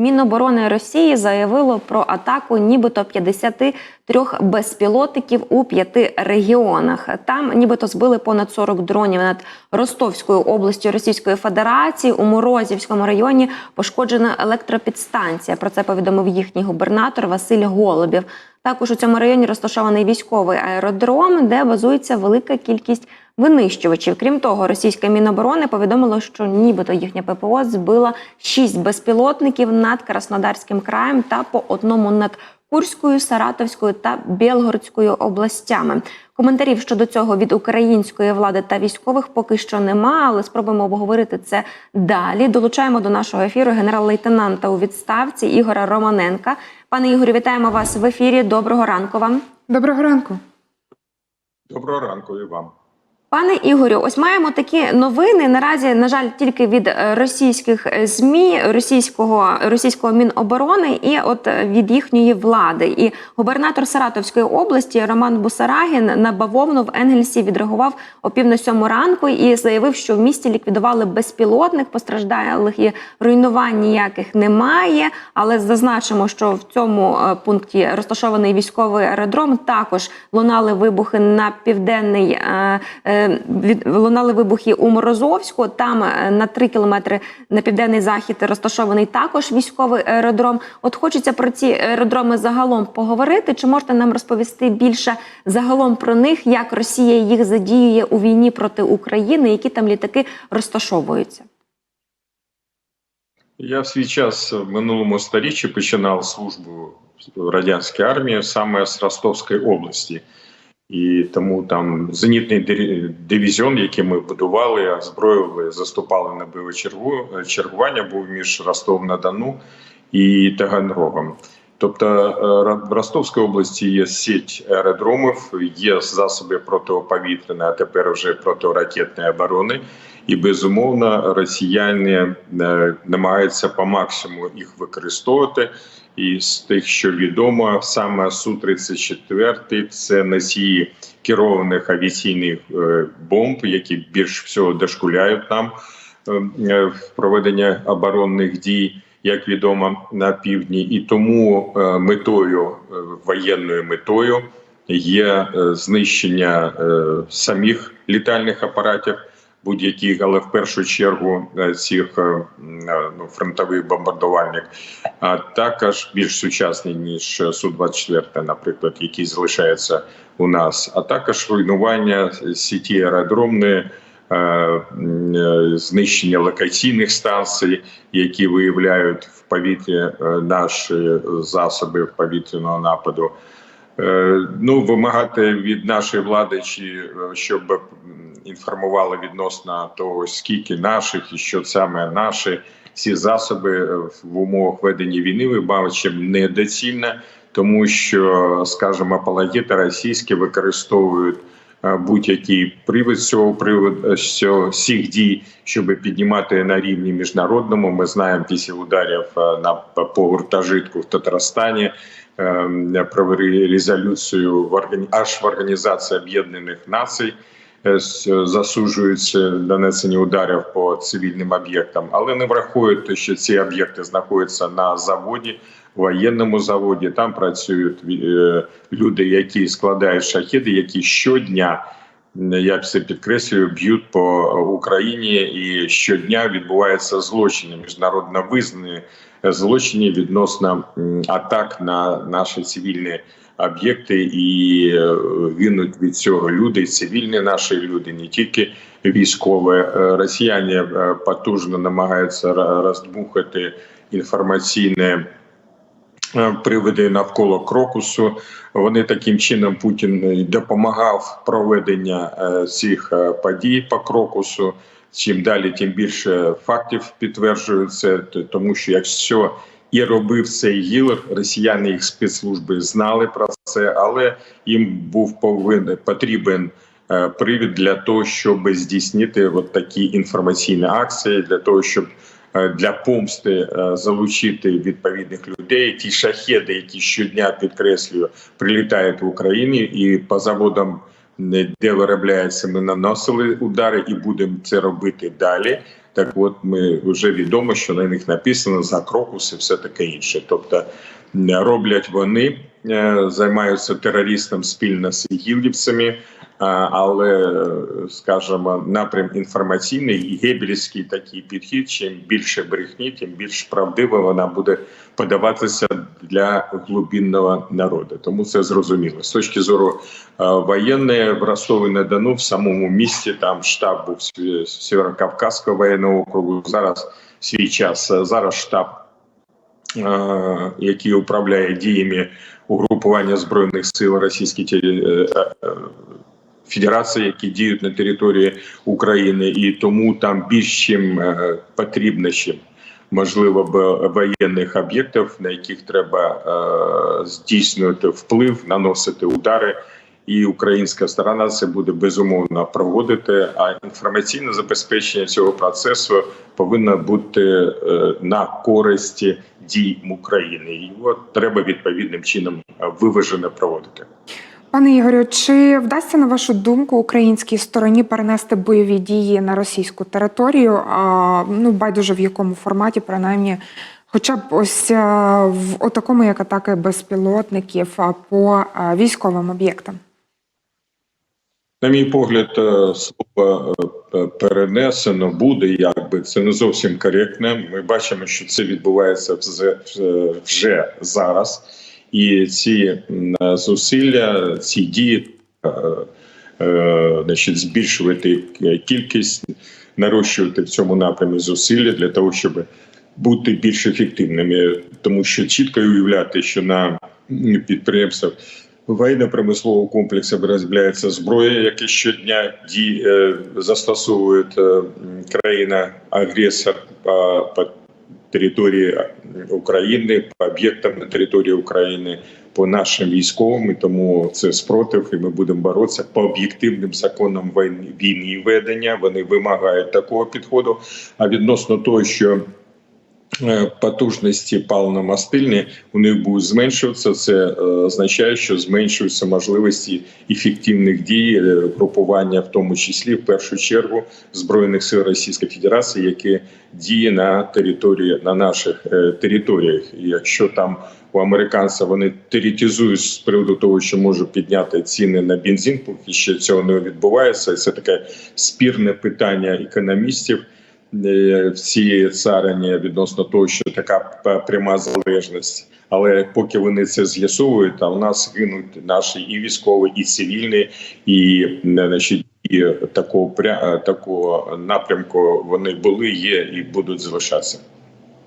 Міноборони Росії заявило про атаку нібито 53 безпілотників у п'яти регіонах. Там нібито збили понад 40 дронів над Ростовською областю Російської Федерації. У Морозівському районі пошкоджена електропідстанція. Про це повідомив їхній губернатор Василь Голубів. Також у цьому районі розташований військовий аеродром, де базується велика кількість винищувачів. Крім того, російське міноборони повідомило, що нібито їхня ППО збила шість безпілотників над Краснодарським краєм та по одному над Курською, Саратовською та Білгородською областями. Коментарів щодо цього від української влади та військових поки що нема, але спробуємо обговорити це далі. Долучаємо до нашого ефіру генерал-лейтенанта у відставці Ігора Романенка. Пане Ігорю, вітаємо вас в ефірі. Доброго ранку вам. Доброго ранку. Доброго ранку і вам. Пане Ігорю, ось маємо такі новини. Наразі, на жаль, тільки від е, російських е, змі, російського російського міноборони і от е, від їхньої влади. І губернатор Саратовської області Роман Бусарагін на бавовну в Енгельсі відреагував о пів на сьому ранку і заявив, що в місті ліквідували безпілотник, постраждалих і руйнувань ніяких немає. Але зазначимо, що в цьому пункті розташований військовий аеродром. Також лунали вибухи на південний. Лунали вибухи у Морозовську. Там е, на 3 кілометри на південний захід розташований також військовий аеродром. От хочеться про ці аеродроми загалом поговорити. Чи можете нам розповісти більше загалом про них, як Росія їх задіює у війні проти України, які там літаки розташовуються? Я в свій час в минулому сторіччі починав службу в радянській армії саме з Ростовської області. І тому там зенітний диві- дивізіон, який ми будували, озброювали, заступали на бойове чергу- чергування, був між Ростовом на Дону і Таганрогом. Тобто е, в Ростовській області є сіть аеродромів, є засоби протиповітряної, а тепер вже протиракетної оборони. І безумовно росіяни е, намагаються по максимуму їх використовувати. І з тих, що відомо, саме су 34 це носії керованих авіаційних е, бомб, які більш всього дошкуляють нам е, в проведенні оборонних дій, як відомо на півдні, і тому метою воєнною метою є знищення самих літальних апаратів будь-яких, але в першу чергу е, цих е, е, ну, фронтових бомбардувальник, а також більш сучасні ніж су 24 наприклад, які залишаються у нас, а також руйнування сіті аеродромної. Знищення локаційних станцій, які виявляють в повітрі наші засоби повітряного нападу. Ну, вимагати від нашої влади, чи щоб інформували відносно того, скільки наших і що саме наші ці засоби е, в умовах ведення війни ви бачите недоцільно, тому що, скажімо, апологети російські використовують. е, Будь-який привід цього приводу всіх дій, щоб піднімати на рівні міжнародному. Ми знаємо після ударів е, на по гуртожитку в Татарстані, е, провели резолюцію в аж в Організації Об'єднаних Націй. Е, нанесені ударів по цивільним об'єктам, але не враховують, те, що ці об'єкти знаходяться на заводі, воєнному заводі. Там працюють е, люди, які складають шахіди, які щодня я це підкреслюю, б'ють по Україні, і щодня відбуваються злочини, міжнародно визнані злочини відносно атак на наші цивільні об'єкти, і е, гинуть від цього люди, цивільні наші люди, не тільки військові. Е, Росіяни е, потужно намагаються роздмухати інформаційне приводи навколо крокусу. Вони таким чином Путін допомагав проведення е, цих е, подій по крокусу. Чим далі, тим більше фактів підтверджується, тому що якщо і робив цей гілер, росіяни їх спецслужби знали про це, але їм був повинен потрібен е, привід для того, щоб здійснити от такі інформаційні акції, для того, щоб для помсти е, залучити відповідних людей. Ті шахеди, які щодня підкреслюю, прилітають в Україні і по заводам, е, де виробляється, ми наносили удари і будемо це робити далі. Так от ми вже відомо, що на них написано за крокус і все таке інше. Тобто роблять вони, е, займаються терористом спільно з ігілівцями, але, е, скажімо, напрям інформаційний і гебельський такий підхід. Чим більше брехні, тим більш правдиво вона буде подаватися для глибинного народу. Тому це зрозуміло. З точки зору е, воєнної в Ростові на Дону в самому місті там штаб був Сє- воєнного округу. Зараз свій час. Е, Зараз штаб, е, який управляє діями угрупування збройних сил Російської Федерації, які діють на території України, і тому там більш чим е, потрібно чим можливо воєнних об'єктів, на яких треба е, здійснювати вплив, наносити удари. І українська сторона це буде безумовно проводити. А інформаційне забезпечення цього процесу повинно бути е, на користі дій України. Його треба відповідним чином е, виважено проводити. Пане Ігорю, чи вдасться на вашу думку українській стороні перенести бойові дії на російську територію? А, ну байдуже в якому форматі, принаймні, хоча б ось а, в такому, як атаки безпілотників по а, військовим об'єктам? На мій погляд, е, слово е, перенесено буде, якби це не зовсім коректно. Ми бачимо, що це відбувається вже, вже зараз, і ці зусилля, ці дії, е, е, значить, збільшувати кількість, нарощувати в цьому напрямі зусилля для того, щоб бути більш ефективними, тому що чітко уявляти, що на підприємствах воєнно-промислового комплексу виробляється зброя, яка щодня ді, е, застосовує е, країна-агресор по, по території України, по об'єктам на території України, по нашим військовим. І тому це спротив, і ми будемо боротися по об'єктивним законам війни ведення. Вони вимагають такого підходу. А відносно того, що потужності паливно-мастильні у них будуть зменшуватися. Це е, означає, що зменшуються можливості ефективних дій е, групування, в тому числі в першу чергу збройних сил Російської Федерації, які діє на території на наших е, територіях. І якщо там у американців вони теоретизують з приводу того, що можуть підняти ціни на бензин, поки що цього не відбувається. Це таке спірне питання економістів е, в цій царині відносно того, що така пряма залежність. Але поки вони це з'ясовують, а в нас гинуть наші і військові, і цивільні, і е, значить, і такого такого напрямку вони були, є і будуть залишатися.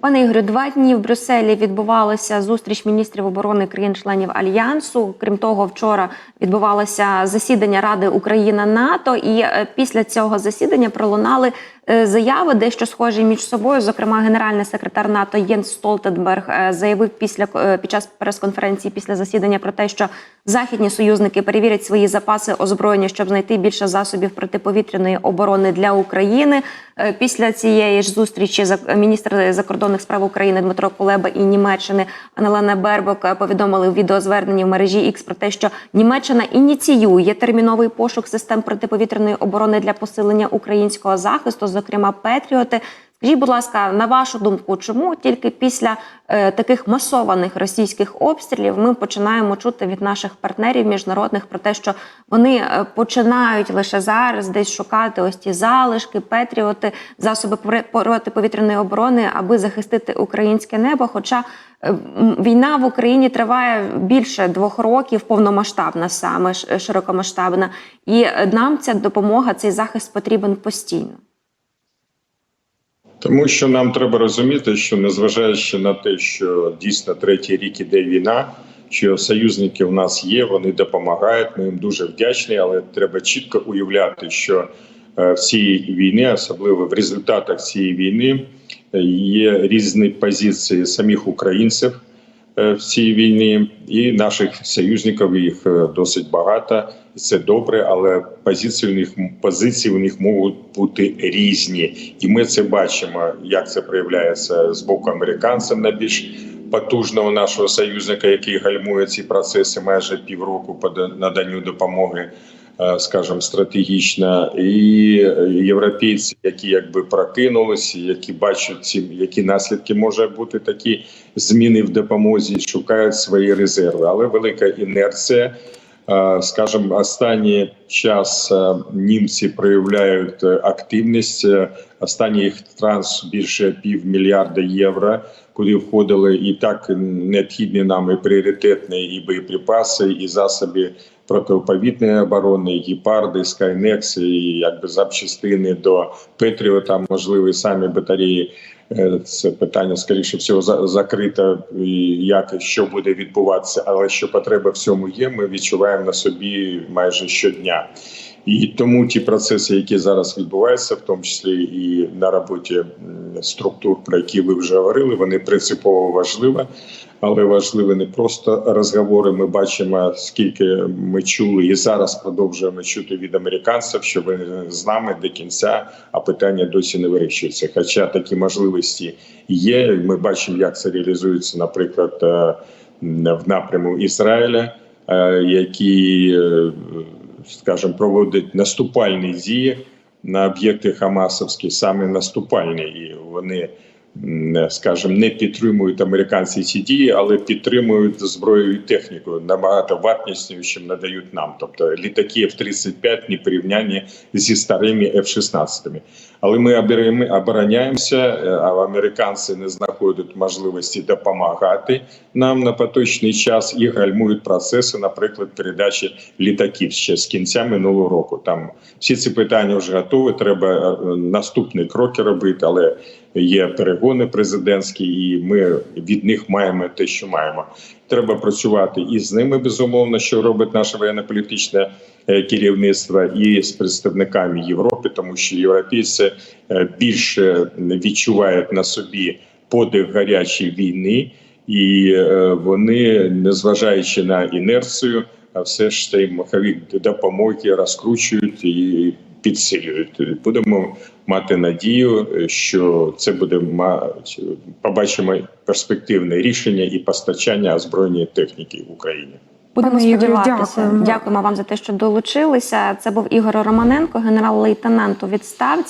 Пане Ігорю, два дні в Брюсселі відбувалася зустріч міністрів оборони країн-членів альянсу. Крім того, вчора відбувалося засідання Ради Україна НАТО, і е, після цього засідання пролунали е, заяви, дещо схожі між собою. Зокрема, генеральний секретар НАТО Єнс Столтенберг е, заявив після під час прес-конференції після засідання про те, що західні союзники перевірять свої запаси озброєння, щоб знайти більше засобів протиповітряної оборони для України. Після цієї ж зустрічі міністр закордонних справ України Дмитро Кулеба і Німеччини Аналена Бербок е, повідомили в відеозверненні в мережі X про те, що Німеччина ініціює терміновий пошук систем протиповітряної оборони для посилення українського захисту, зокрема Петріоти. Скажіть, будь ласка, на вашу думку, чому тільки після е, таких масованих російських обстрілів ми починаємо чути від наших партнерів міжнародних про те, що вони е, починають лише зараз десь шукати ось ті залишки, петріоти, засоби протиповітряної оборони, аби захистити українське небо? Хоча е, війна в Україні триває більше двох років, повномасштабна саме широкомасштабна, і е, нам ця допомога, цей захист потрібен постійно. Тому що нам треба розуміти, що незважаючи на те, що дійсно третій рік іде війна, що союзники в нас є, вони допомагають. Ми їм дуже вдячні, але треба чітко уявляти, що е, в цій війні, особливо в результатах цієї війни, е, є різні позиції самих українців в цій війні і наших союзників. Їх е, досить багато. Це добре, але позиції у них позиції у них можуть бути різні, і ми це бачимо, як це проявляється з боку американців на більш потужного нашого союзника, який гальмує ці процеси майже півроку по наданню допомоги. е, скажімо, стратегічна, і європейці, які якби прокинулися, які бачать ці які наслідки може бути такі зміни в допомозі, шукають свої резерви, але велика інерція. Е, Скажімо, останній час е, німці проявляють е, активність. Останній їх транс більше півмільярда євро, куди входили і так необхідні нам і пріоритетні і боєприпаси, і засоби протиповітної оборони, і гепарди, скайнекс, і якби запчастини до Петріота, можливо, і самі батареї. Е, Це питання, скоріше всього, за- закрите, і як що буде відбуватися, але що потреба в цьому є, ми відчуваємо на собі майже щодня. І тому ті процеси, які зараз відбуваються, в тому числі і на роботі структур, про які ви вже говорили, вони принципово важливі, але важливі не просто розговори. Ми бачимо, скільки ми чули, і зараз продовжуємо чути від американців, що вони з нами до кінця, а питання досі не вирішується. Хоча такі можливості є. Ми бачимо, як це реалізується, наприклад, е, в напряму Ізраїля, які, який е, скажімо, проводить наступальні дії на об'єкти Хамасовські, саме наступальні, і вони, скажімо, не підтримують американці ці дії, але підтримують зброю і техніку набагато вартісною, чим надають нам. Тобто літаки F-35 не порівнянні зі старими F-16. Але ми обороняємося, а американці не знаходять можливості допомагати нам на поточний час і гальмують процеси, наприклад, передачі літаків ще з кінця минулого року. Там всі ці питання вже готові. Треба е, наступні кроки робити, але є перегони президентські, і ми від них маємо те, що маємо. Треба працювати і з ними безумовно, що робить наше воєнно-політичне е, керівництво, і з представниками Європи, тому що європейці е, більше відчувають на собі подих гарячої війни, і е, вони, незважаючи на інерцію, все ж цей маховик допомоги розкручують і підсилюють. Будемо мати надію, що це буде побачимо перспективне рішення і постачання озброєнної техніки в Україні. Будемо сподіватися. дякуємо. Дякуємо вам за те, що долучилися. Це був Ігор Романенко, генерал-лейтенант у відставці.